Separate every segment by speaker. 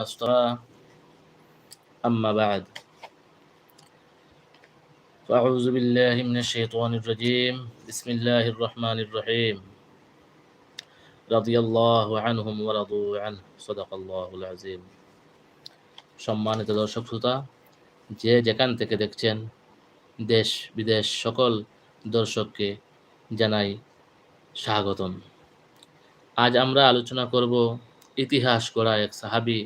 Speaker 1: أسطرا أما بعد فأعوذ بالله من الشيطان الرجيم بسم الله الرحمن الرحيم رضي الله عنهم ورضوا عنه صدق الله العظيم সম্মানিত দর্শক শ্রোতা যে যেখান থেকে দেখছেন দেশ বিদেশ সকল দর্শককে জানাই স্বাগতম আজ আমরা আলোচনা করব ইতিহাস করা এক সাহাবি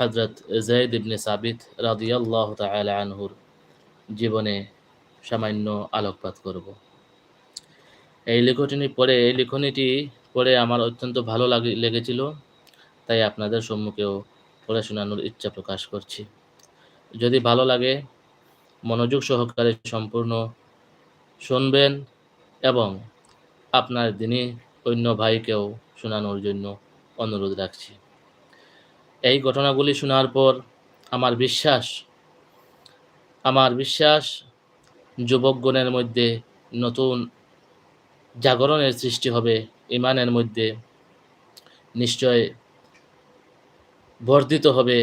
Speaker 1: হজরত জৈদ ইবনে সাবিত রাদিয়াল্লাহ তাআলা আনহুর জীবনে সামান্য আলোকপাত করব। এই লেখনী পড়ে, এই লেখনীটি পড়ে আমার অত্যন্ত ভালো লাগে, লেগেছিল, তাই আপনাদের সম্মুখেও পড়ে শোনানোর ইচ্ছা প্রকাশ করছি। যদি ভালো লাগে, মনোযোগ সহকারে সম্পূর্ণ শুনবেন এবং আপনার দিনই অন্য ভাইকেও শোনানোর জন্য অনুরোধ রাখছি। এই ঘটনাগুলি শোনার পর আমার বিশ্বাস আমার বিশ্বাস যুবকগণের মধ্যে নতুন জাগরণের সৃষ্টি হবে, ইমানের মধ্যে নিশ্চয় বর্ধিত হবে।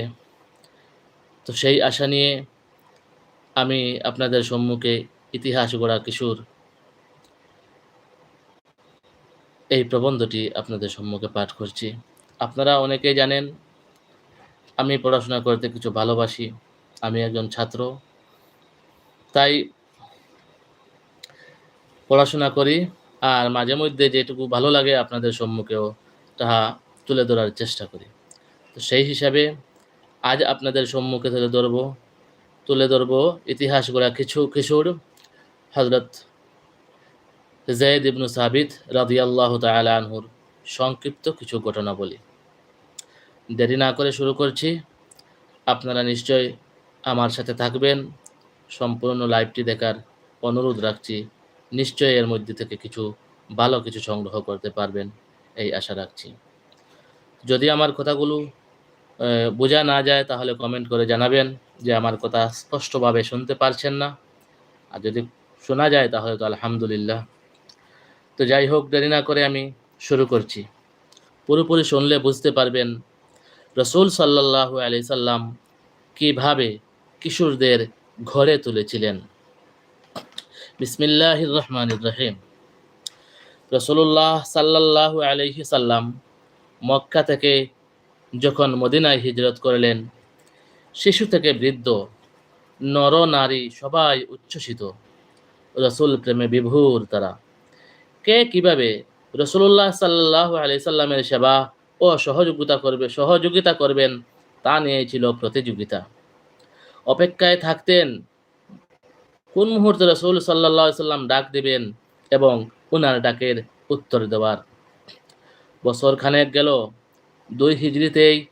Speaker 1: তো সেই আশা নিয়ে আমি আপনাদের সম্মুখে ইতিহাস গড়া কিশোর এই প্রবন্ধটি আপনাদের সম্মুখে পাঠ করছি। আপনারা অনেকেই জানেন আমি পড়াশোনা করতে কিছু ভালোবাসি, আমি একজন ছাত্র। তাই পড়াশোনা করি আর মাঝে মধ্যে যেটুকু ভালো লাগে আপনাদের সম্মুখেও তাহা তুলে ধরার চেষ্টা করি। তো সেই হিসাবে আজ আপনাদের সম্মুখে তুলে ধরব তুলে ধরব ইতিহাস গড়া কিছু কিশোর হজরত জয়েদ ইবনু সাবিত রাদিয়াল্লাহ তাআলা আনহুর সংক্ষিপ্ত কিছু ঘটনা বলি দেরি না করে শুরু করছি। আপনারা নিশ্চয় আমার সাথে থাকবেন। সম্পূর্ণ লাইভটি দেখার অনুরোধ রাখছি। নিশ্চয় এর মধ্যে থেকে কিছু ভালো কিছু সংগ্রহ করতে পারবেন, এই আশা রাখছি। যদি আমার কথাগুলো বোঝা না যায় তাহলে কমেন্ট করে জানাবেন যে আমার কথা স্পষ্টভাবে শুনতে পারছেন না। আর যদি শোনা যায় তাহলে তো আলহামদুলিল্লাহ। তো যাই হোক, দেরি না করে আমি শুরু করছি। পুরোপুরি শুনলে বুঝতে পারবেন রসুল সাল্লাহু আলি সাল্লাম কীভাবে কিশোরদের ঘরে তুলেছিলেন? বিসমিল্লাহ রহমান রহিম। রসুল্লাহ সাল্লাহু আলহি সাল্লাম মক্কা থেকে যখন মদিনায় হিজরত করলেন, শিশু থেকে বৃদ্ধ, নর নারী সবাই উচ্ছ্বসিত। রসুল প্রেমে বিভোর তারা। কে কীভাবে রসুল্লাহ সাল্লাহ আলি সাল্লামের সেবা ও সহযোগিতা করবে, সহযোগিতা করবেন, তা নিয়ে ছিল প্রতিযোগিতা। অপেক্ষায় থাকতেন, কোন মুহূর্তে রসুল সাল্লাহ সাল্লাম ডাক দেবেন এবং উনার ডাকের উত্তর দেওয়ার। বছর খানেক গেল, দুই হিজড়িতেই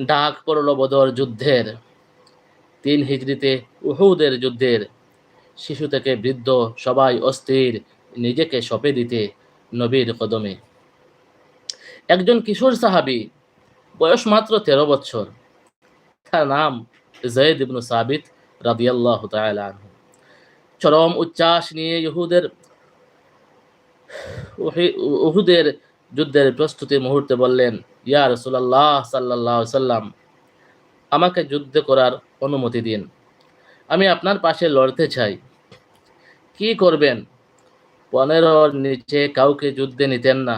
Speaker 1: ডাক পড়ল বদর যুদ্ধের। তিন হিজড়িতে উহুদের যুদ্ধের। শিশু থেকে বৃদ্ধ সবাই অস্থির, নিজেকে সপে দিতে নবীর কদমে। একজন কিশোর সাহাবি, বয়স মাত্র তেরো বছর। তার নাম জয়েদ ইবনু সাবিত রাদিয়াল্লাহু তাআলা চরম উচ্ছ্বাস নিয়ে ইহুদের উহুদের যুদ্ধের প্রস্তুতির মুহূর্তে বললেন, ইয়া রাসূলুল্লাহ সাল্লাল্লাহু সাল্লাম, আমাকে যুদ্ধ করার অনুমতি দিন। আমি আপনার পাশে লড়তে চাই। কি করবেন? পনেরোর নিচে কাউকে যুদ্ধে নিতেন না।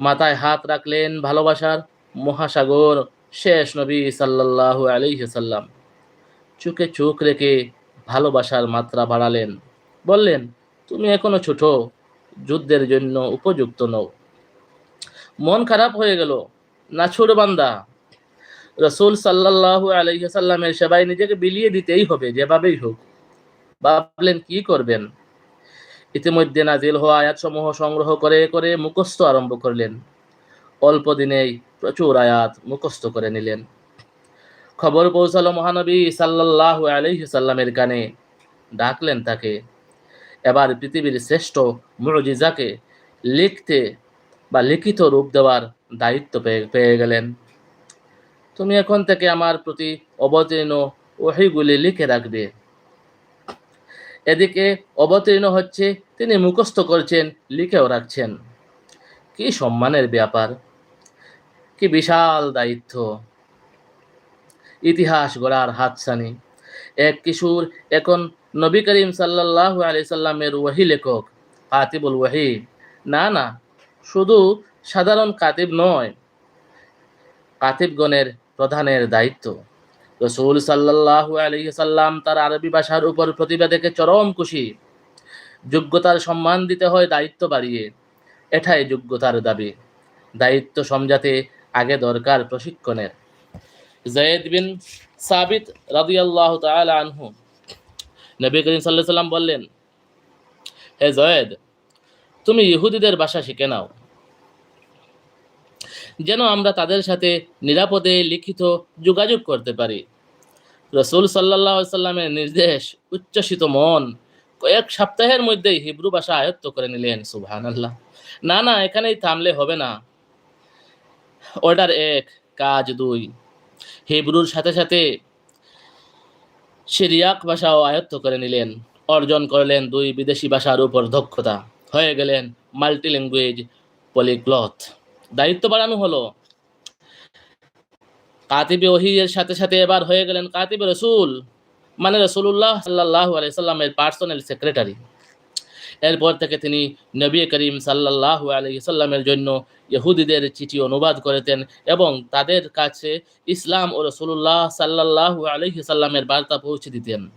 Speaker 1: মাথায় হাত রাখলেন ভালোবাসার মহাসাগর শেষ নবী সাল্লাল্লাহু আলাইসাল্লাম চোখে চোখ রেখে ভালোবাসার মাত্রা বাড়ালেন। বললেন, তুমি এখনও ছোট, যুদ্ধের জন্য উপযুক্ত নও। মন খারাপ হয়ে গেল না ছোট বান্দা। রসুল সাল্লাহু আলাইসাল্লামের সেবাই নিজেকে বিলিয়ে দিতেই হবে, যেভাবেই হোক। ভাবলেন, কি করবেন? ইতিমধ্যে নাজিল হওয়া আয়াত সমূহ সংগ্রহ করে করে মুখস্থ আরম্ভ করলেন। অল্প দিনেই প্রচুর আয়াত মুখস্থ করে নিলেন। খবর পৌঁছালো মহানবী সাল্লাহ আলহিসাল্লামের কানে। ডাকলেন তাকে। এবার পৃথিবীর শ্রেষ্ঠ মুরজিজাকে লিখতে বা লিখিত রূপ দেওয়ার দায়িত্ব পেয়ে গেলেন। তুমি এখন থেকে আমার প্রতি অবতীর্ণ ওহিগুলি লিখে রাখবে। এদিকে অবতীর্ণ হচ্ছে তিনি মুখস্থ করছেন, লিখেও রাখছেন। কি সম্মানের ব্যাপার, কি বিশাল দায়িত্ব। ইতিহাস গড়ার হাতছানি। এক কিশোর, এখন নবী করিম সাল্লাহ আলি সাল্লামের ওয়াহি লেখক কাতিবুল ওয়াহি না না, শুধু সাধারণ কাতিব নয়, কাতিবগণের প্রধানের দায়িত্ব। রসুল সাল্লাহ আলী সাল্লাম তার আরবি ভাষার উপর প্রতিভা দেখে চরম খুশি। যোগ্যতার সম্মান দিতে হয় দায়িত্ব বাড়িয়ে। এটাই যোগ্যতার দাবি। দায়িত্ব সমঝাতে আগে দরকার প্রশিক্ষণের। জয়েদ বিন সাবিত রাদিয়াল্লাহ তাআলা আনহু নবী করিম সাল্লাল্লাহু সাল্লাম বললেন, হে জয়েদ, তুমি ইহুদিদের ভাষা শিখে নাও। যেন আমরা তাদের সাথে নিরাপদে লিখিত যোগাযোগ করতে পারি। রসুল সাল্লাহ সাল্লামের নির্দেশ, উচ্ছ্বসিত মন, কয়েক সপ্তাহের মধ্যেই হিব্রু ভাষা আয়ত্ত করে নিলেন সুবহান আল্লাহ না না, এখানেই থামলে হবে না। অর্ডার এক, কাজ দুই। হিব্রুর সাথে সাথে সিরিয়াক ভাষাও আয়ত্ত করে নিলেন, অর্জন করলেন দুই বিদেশি ভাষার উপর দক্ষতা। হয়ে গেলেন মাল্টি ল্যাঙ্গুয়েজ পলিগ্লথ দায়িত্ব বাড়ানো হলো। কাতিবে ওহির সাথে সাথে এবার হয়ে গেলেন কাতিবে রসুল মানে রসুল্লাহ সাল্লাহ আলাইসাল্লামের পার্সোনাল সেক্রেটারি এরপর থেকে তিনি নবী করিম সাল্লাহ আলাইসাল্লামের জন্য ইহুদিদের চিঠি অনুবাদ করেতেন এবং তাদের কাছে ইসলাম ও রসুল্লাহ সাল্লাহ আলহি সাল্লামের বার্তা পৌঁছে দিতেন।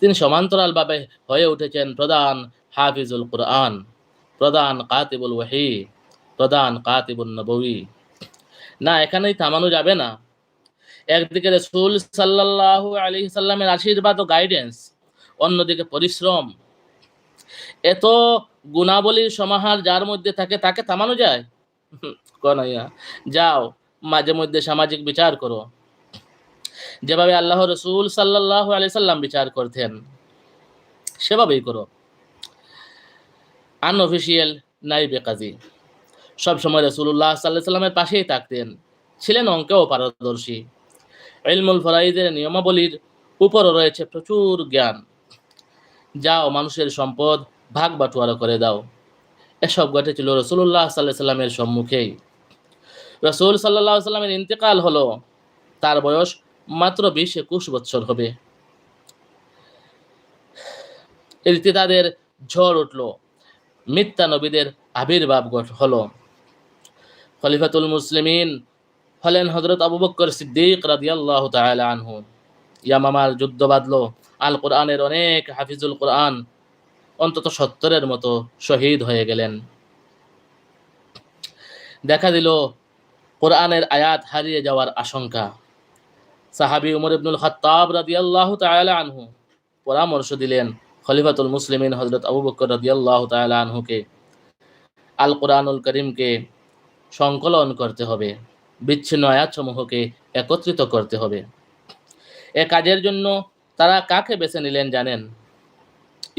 Speaker 1: তিনি সমান্তরালভাবে হয়ে উঠেছেন প্রধান হাফিজুল কুরআন, প্রধান কাতিবুল ওয়াহি প্রধান কাতিবুল নবী। না, এখানেই থামানো যাবে না। একদিকে রসুল সাল্লাহ আলী সাল্লামের আশীর্বাদ ও গাইডেন্স অন্যদিকে পরিশ্রম। এত গুণাবলীর সমাহার যার মধ্যে থাকে, তাকে থামানো যায়? কনাইয়া যাও, মাঝে মধ্যে সামাজিক বিচার করো। যেভাবে আল্লাহ রসুল সাল্লাহ আলি সাল্লাম বিচার করতেন, সেভাবেই করো। আনঅফিসিয়াল নাইবে কাজী। সবসময় রসুল্লাহ সাল্লাহ সাল্লামের পাশেই থাকতেন। ছিলেন অঙ্কেও পারদর্শী। ইলমুল ফরাইদের নিয়মাবলীর উপরও রয়েছে প্রচুর জ্ঞান। যাও মানুষের সম্পদ ভাগ বাটোয়ারা করে দাও। এসব ঘটেছিল রসুল্লাহ সাল্লাহ সাল্লামের সম্মুখেই। রসুল সাল্লাহ সাল্লামের ইন্তেকাল হলো, তার বয়স মাত্র বিশ একুশ বছর হবে। তাদের ঝড় উঠল। মিথ্যা নবীদের আবির্ভাব হলো। খলিফাতুল মুসলিমিন হলেন হজরত আবু বক্কর সিদ্দিক রাদিয়াল্লাহু তাআলা আনহু। ইয়ামামার যুদ্ধ বাঁধল। আল কোরআনের অনেক হাফিজুল কোরআন অন্তত সত্তরের মতো শহীদ হয়ে গেলেন। দেখা দিল কোরআনের আয়াত হারিয়ে যাওয়ার আশঙ্কা। সাহাবি উমর ইবনুল খাত্তাব রাদিয়াল্লাহু তাআলা আনহু পরামর্শ দিলেন খলিফাতুল মুসলিমিন হজরত আবু বকর রাদিয়াল্লাহু তাআলা আনহুকে। আল কোরআনুল করিমকে সংকলন করতে হবে। বিচ্ছিন্ন আয়াতসমূহকে একত্রিত করতে হবে। এ কাজের জন্য তারা কাকে বেছে নিলেন জানেন?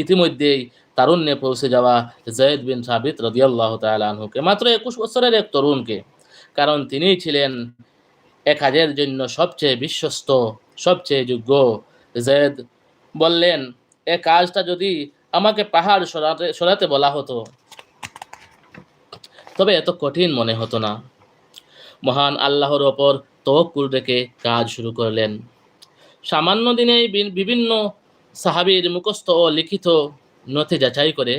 Speaker 1: ইতিমধ্যেই তারুণ্যে পৌঁছে যাওয়া জয়েদ বিন সাবিত রদিয়াল্লাহ তালহুকে মাত্র একুশ বছরের এক তরুণকে, কারণ তিনিই ছিলেন এ কাজের জন্য সবচেয়ে বিশ্বস্ত, সবচেয়ে যোগ্য। জয়েদ বললেন, এ কাজটা যদি আমাকে পাহাড় সরাতে সরাতে বলা হতো তবে এত কঠিন মনে হতো না। মহান আল্লাহর ওপর তওকুল রেখে কাজ শুরু করলেন। সামান্য দিনেই বিভিন্ন সাহাবির মুখস্থ ও লিখিত নথি যাচাই করে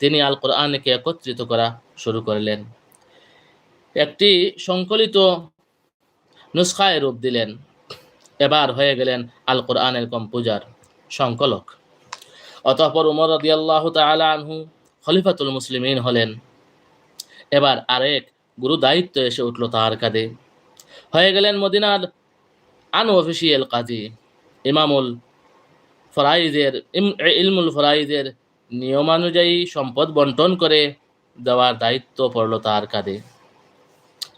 Speaker 1: তিনি আল কোরআনকে একত্রিত করা শুরু করলেন। একটি সংকলিত নুসখায় রূপ দিলেন। এবার হয়ে গেলেন আল কোরআনের কম্পোজার সংকলক। অতঃপর উমর রদিয়াল্লাহ তালা আনহু খলিফাতুল মুসলিমিন হলেন। এবার আরেক গুরু দায়িত্ব এসে উঠল তার কাঁধে। হয়ে গেলেন মদিনার আনঅফিসিয়াল কাজী, ইমামুল ফরাইজের ইলমুল ফরাইজের নিয়মানুযায়ী সম্পদ বন্টন করে দেওয়ার দায়িত্ব পড়ল তার কাঁধে।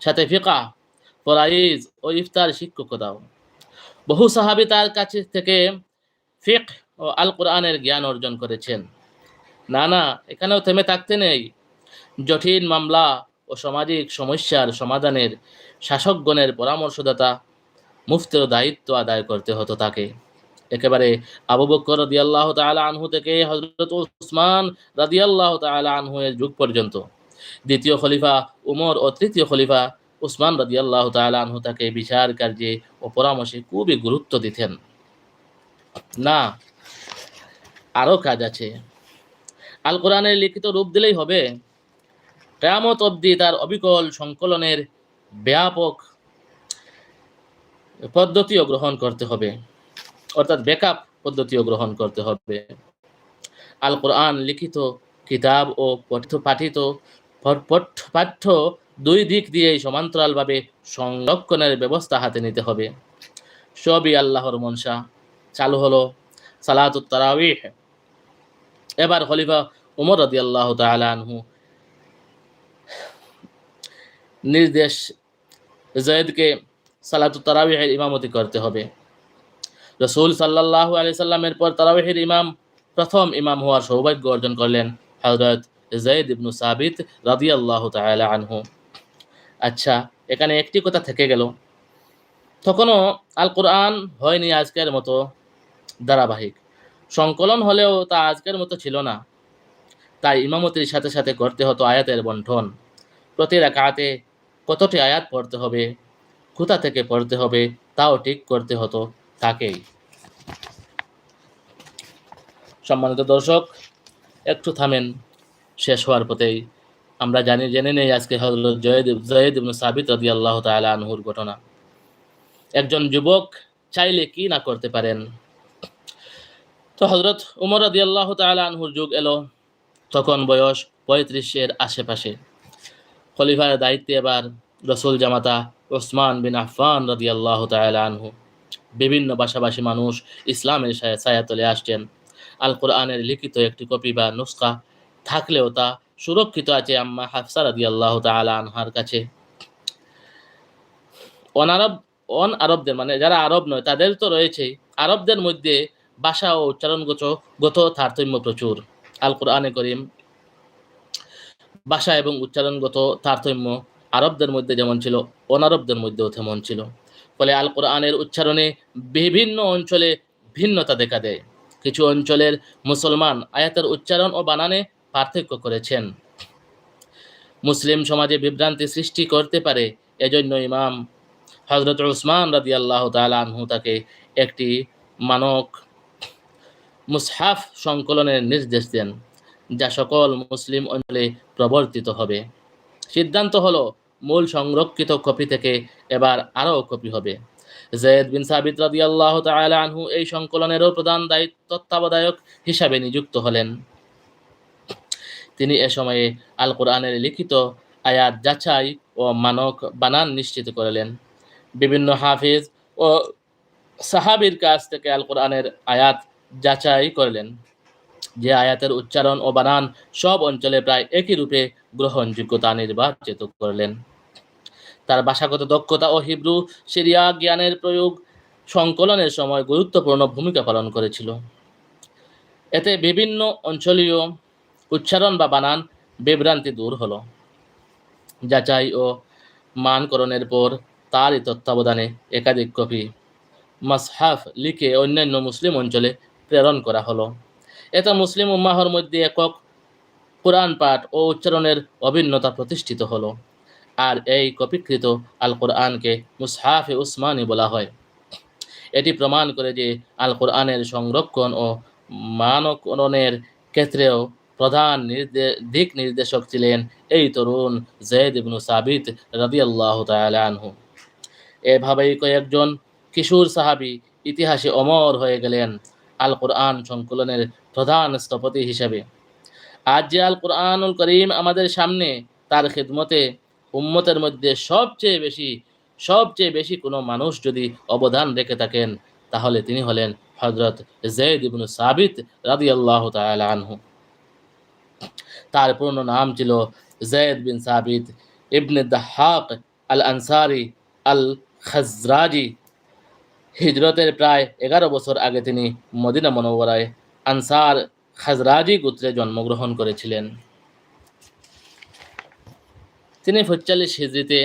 Speaker 1: সাথে ফিকা, ফরাইজ ও ইফতার শিক্ষকতাও বহু সাহাবি তার কাছে থেকে ফিক ও আল কোরআনের জ্ঞান অর্জন করেছেন। না না, এখানেও থেমে থাকতে নেই। জটিল মামলা ও সামাজিক সমস্যার সমাধানের শাসকগণের পরামর্শদাতা মুফতের দায়িত্ব আদায় করতে হতো তাকে। একেবারে আবু বকর রাদিয়াল্লাহ তাআলা আনহু থেকে হযরত উসমান রাদিয়াল্লাহ তাআলা আনহু এর যুগ পর্যন্ত। দ্বিতীয় খলিফা উমর ও তৃতীয় খলিফা উসমান রাজি আল্লাহ আনহু তাকে বিচার কার্যে ও পরামর্শে খুবই গুরুত্ব দিতেন। না আরও কাজ আছে। আল কোরআনের লিখিত রূপ দিলেই হবে। কেয়ামত অবধি তার অবিকল সংকলনের ব্যাপক পদ্ধতিও গ্রহণ করতে হবে। অর্থাৎ ব্যাকআপ পদ্ধতিও গ্রহণ করতে হবে। আল কোরআন লিখিত কিতাব ও পঠিত পাঠিত পাঠ্য দুই দিক দিয়েই সমান্তরালভাবে সংরক্ষণের ব্যবস্থা হাতে নিতে হবে। সবই আল্লাহর মনসা। চালু হলো সালাতুত তারাউইহ এবার খলিফা উমর রদি আল্লাহ তালহু নির্দেশ জয়েদকে সালাতুত তারাউইহের ইমামতি করতে হবে। রসুল সাল্লাহ আলি সাল্লামের পর তারাউইহের ইমাম প্রথম ইমাম হওয়ার সৌভাগ্য অর্জন করলেন হজরত জয়েদ ইবনু সাবিত রাদি আল্লাহ তালা আনহু। আচ্ছা এখানে একটি কথা থেকে গেল। তখনও আল কোরআন হয়নি আজকের মতো ধারাবাহিক। সংকলন হলেও তা আজকের মতো ছিল না। তাই ইমামতির সাথে সাথে করতে হতো আয়াতের বন্টন। প্রতি রাকাতে কতটি আয়াত পড়তে হবে? কোথা থেকে পড়তে হবে? তাও ঠিক করতে হতো তাকেই। সম্মানিত দর্শক, একটু থামেন, শেষ হওয়ার পথেই। আমরা জানি, জেনে নেই আজকে হজরত জয়েদ জয়েদ সাবিত রদি আল্লাহ তালা আনহুর ঘটনা। একজন যুবক চাইলে কি না করতে পারেন? তো হজরত উমর রদি আল্লাহ তালা আনহুর যুগ এলো। তখন বয়স পঁয়ত্রিশের আশেপাশে। খলিফার দায়িত্বে এবার রসুল জামাতা ওসমান বিন আফান রদি আল্লাহ তালা আনহু। বিভিন্ন ভাষাভাষী মানুষ ইসলামের ছায়াতলে আসছেন। আল কোরআনের লিখিত একটি কপি বা নুস্কা থাকলেও তা সুরক্ষিত আছে আম্মা হাফসা রাদি আল্লাহ তালা আনহার কাছে। অনারব অন আরবদের মানে যারা আরব নয়, তাদের তো রয়েছেই আরবদের মধ্যে ভাষা ও উচ্চারণগত গত তারতম্য প্রচুর। আল কোরআনে করিম ভাষা এবং উচ্চারণগত তারতম্য আরবদের মধ্যে যেমন ছিল, অনারবদের মধ্যেও তেমন ছিল। ফলে আল কোরআনের উচ্চারণে বিভিন্ন অঞ্চলে ভিন্নতা দেখা দেয়। কিছু অঞ্চলের মুসলমান আয়াতের উচ্চারণ ও বানানে পার্থক্য করেছেন। মুসলিম সমাজে বিভ্রান্তি সৃষ্টি করতে পারে এজন্য ইমাম হজরত উসমান রাদি আল্লাহ তালহু তাকে একটি মানক মুসহাফ সংকলনের নির্দেশ দেন। যা সকল মুসলিম অঞ্চলে প্রবর্তিত হবে। সিদ্ধান্ত হলো, মূল সংরক্ষিত কপি থেকে এবার আরও কপি হবে। জয়েদ বিন সাবিত রাদি আল্লাহ আনহু এই সংকলনেরও প্রধান দায়িত্ব, তত্ত্বাবধায়ক হিসাবে নিযুক্ত হলেন। তিনি এ সময়ে আল কোরআনের লিখিত আয়াত যাচাই ও মানক বানান নিশ্চিত করলেন। বিভিন্ন হাফিজ ও সাহাবির কাছ থেকে আল কোরআনের আয়াত যাচাই করলেন। যে আয়াতের উচ্চারণ ও বানান সব অঞ্চলে প্রায় একই রূপে গ্রহণযোগ্যতা নির্বাচিত করলেন। তার ভাষাগত দক্ষতা ও হিব্রু সিরিয়া জ্ঞানের প্রয়োগ সংকলনের সময় গুরুত্বপূর্ণ ভূমিকা পালন করেছিল। এতে বিভিন্ন অঞ্চলীয় উচ্চারণ বা বানান বিভ্রান্তি দূর হলো। যাচাই ও মানকরণের পর তারই তত্ত্বাবধানে একাধিক কপি, মাসহাফ লিখে অন্যান্য মুসলিম অঞ্চলে প্রেরণ করা হলো। এতে মুসলিম উম্মাহর মধ্যে একক কোরআন পাঠ ও উচ্চারণের অভিন্নতা প্রতিষ্ঠিত হলো। আর এই কপিকৃত আল কোরআনকে মুসহাফে উসমানী বলা হয়। এটি প্রমাণ করে যে আল কোরআনের সংরক্ষণ ও মানকরণের ক্ষেত্রেও প্রধান দিক নির্দেশক ছিলেন এই তরুণ জয়েদ ইবনু সাবিত রাদি আল্লাহ আনহু। এভাবেই কয়েকজন কিশোর সাহাবি ইতিহাসে অমর হয়ে গেলেন। আল কোরআন সংকলনের প্রধান স্থপতি হিসেবে। আজ যে আল কোরআনুল করিম আমাদের সামনে, তার খেদমতে উম্মতের মধ্যে সবচেয়ে বেশি সবচেয়ে বেশি কোনো মানুষ যদি অবদান রেখে থাকেন, তাহলে তিনি হলেন হজরত জৈদ ইবনু সাবিত রাদি আল্লাহ আনহু। তার পূর্ণ নাম ছিল জৈদ বিন সাবিত ইবনে দাহাক আল আনসারি আল খাজরাজি হিজরতের প্রায় এগারো বছর আগে তিনি মদিনা মনোবরায় আনসার খাজরাজি গোত্রে জন্মগ্রহণ করেছিলেন। তিনি পঁয়তাল্লিশ হিজড়িতে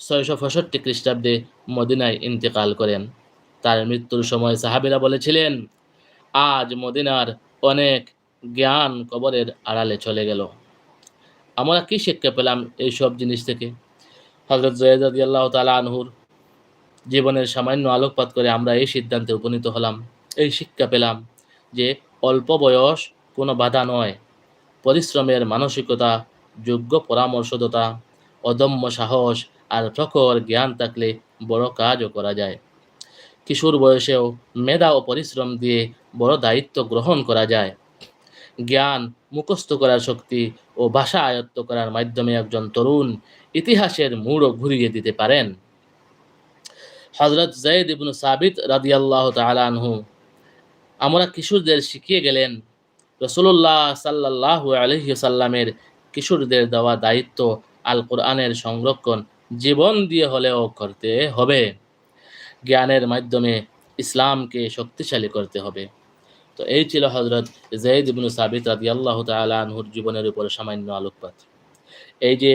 Speaker 1: ছয়শো পঁয়ষট্টি খ্রিস্টাব্দে মদিনায় ইন্তেকাল করেন। তার মৃত্যুর সময় সাহাবিরা বলেছিলেন, আজ মদিনার অনেক জ্ঞান কবরের আড়ালে চলে গেল। আমরা কি শিক্ষা পেলাম এই সব জিনিস থেকে? হজরত জয়েদ আল্লাহ তালা আনহুর জীবনের সামান্য আলোকপাত করে আমরা এই সিদ্ধান্তে উপনীত হলাম, এই শিক্ষা পেলাম যে অল্প বয়স কোনো বাধা নয়। পরিশ্রমের মানসিকতা, যোগ্য পরামর্শদতা, অদম্য সাহস আর প্রখর জ্ঞান থাকলে বড় কাজও করা যায়। কিশোর বয়সেও মেধা ও পরিশ্রম দিয়ে বড় দায়িত্ব গ্রহণ করা যায়। জ্ঞান মুখস্থ করার শক্তি ও ভাষা আয়ত্ত করার মাধ্যমে একজন তরুণ ইতিহাসের মূঢ় ঘুরিয়ে দিতে পারেন। হজরত জৈদ ইবনু সাবিত রাদিয়াল্লাহ তাআলা আনহু আমরা কিশোরদের শিখিয়ে গেলেন রসুল্লাহ সাল্লাহ আলহি সাল্লামের কিশোরদের দেওয়া দায়িত্ব আল কোরআনের সংরক্ষণ জীবন দিয়ে হলেও করতে হবে। জ্ঞানের মাধ্যমে ইসলামকে শক্তিশালী করতে হবে। তো এই ছিল হজরত জৈদ ইবনু সাবিত রাদি আল্লাহ তালহুর জীবনের উপর সামান্য আলোকপাত। এই যে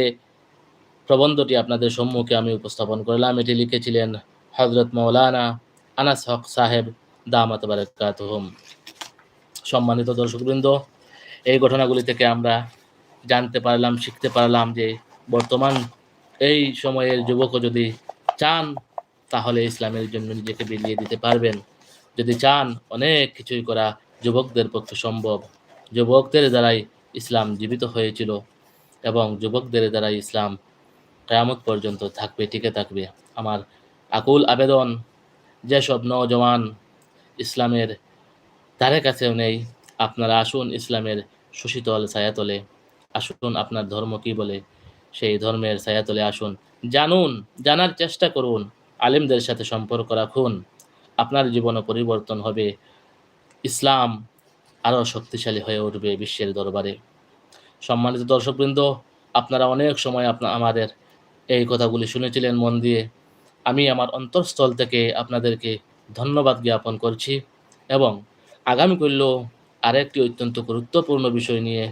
Speaker 1: প্রবন্ধটি আপনাদের সম্মুখে আমি উপস্থাপন করলাম, এটি লিখেছিলেন হজরত মৌলানা আনাস হক সাহেব দামাত বারাকাতহুম। সম্মানিত দর্শকবৃন্দ, এই ঘটনাগুলি থেকে আমরা জানতে পারলাম, শিখতে পারলাম যে বর্তমান এই সময়ের যুবকও যদি চান, তাহলে ইসলামের জন্য নিজেকে বিলিয়ে দিতে পারবেন। যদি চান, অনেক কিছুই করা যুবকদের পক্ষে সম্ভব। যুবকদের দ্বারাই ইসলাম জীবিত হয়েছিল এবং যুবকদের দ্বারাই ইসলাম কেয়ামত পর্যন্ত থাকবে, টিকে থাকবে। আমার আকুল আবেদন যেসব নজওয়ান ইসলামের ধারে কাছেও নেই। আপনারা আসুন ইসলামের সুশীতল ছায়াতলে। আসুন আপনার ধর্ম কি বলে, সেই ধর্মের ছায়াতলে আসুন। জানুন, জানার চেষ্টা করুন, আলিমদের সাথে সম্পর্ক রাখুন। আপনার জীবনও পরিবর্তন হবে। ইসলাম আরও শক্তিশালী হয়ে উঠবে বিশ্বের দরবারে। সম্মানিত দর্শকবৃন্দ, আপনারা অনেক সময় আপনার আমাদের এই কথাগুলি শুনেছিলেন মন দিয়ে। আমি আমার অন্তঃস্থল থেকে আপনাদেরকে ধন্যবাদ জ্ঞাপন করছি এবং আগামী করলেও আরেকটি অত্যন্ত গুরুত্বপূর্ণ বিষয় নিয়ে।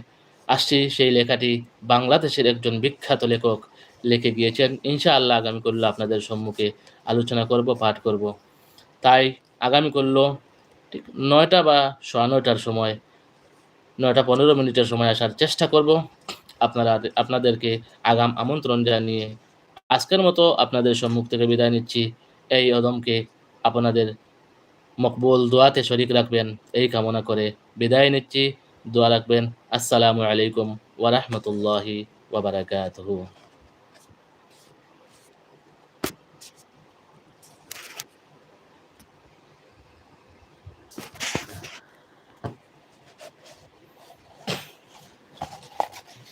Speaker 1: আসছি, সেই লেখাটি বাংলাদেশের একজন বিখ্যাত লেখক লিখে গিয়েছেন। ইনশাআল্লাহ আগামী করলে আপনাদের সম্মুখে আলোচনা করব, পাঠ করব। তাই আগামী করল ঠিক নয়টা বা সোয়া নয়টার সময়, নয়টা পনেরো মিনিটের সময় আসার চেষ্টা করব। আপনারা, আপনাদেরকে আগাম আমন্ত্রণ জানিয়ে আজকের মতো আপনাদের সম্মুখ থেকে বিদায় নিচ্ছি। এই অদমকে আপনাদের মকবুল দোয়াতে শরিক রাখবেন, এই কামনা করে বিদায় নিচ্ছি। দোয়া রাখবেন। আসসালামু আলাইকুম ওয়ারাহমতুল্লাহি ওবরাকাতহু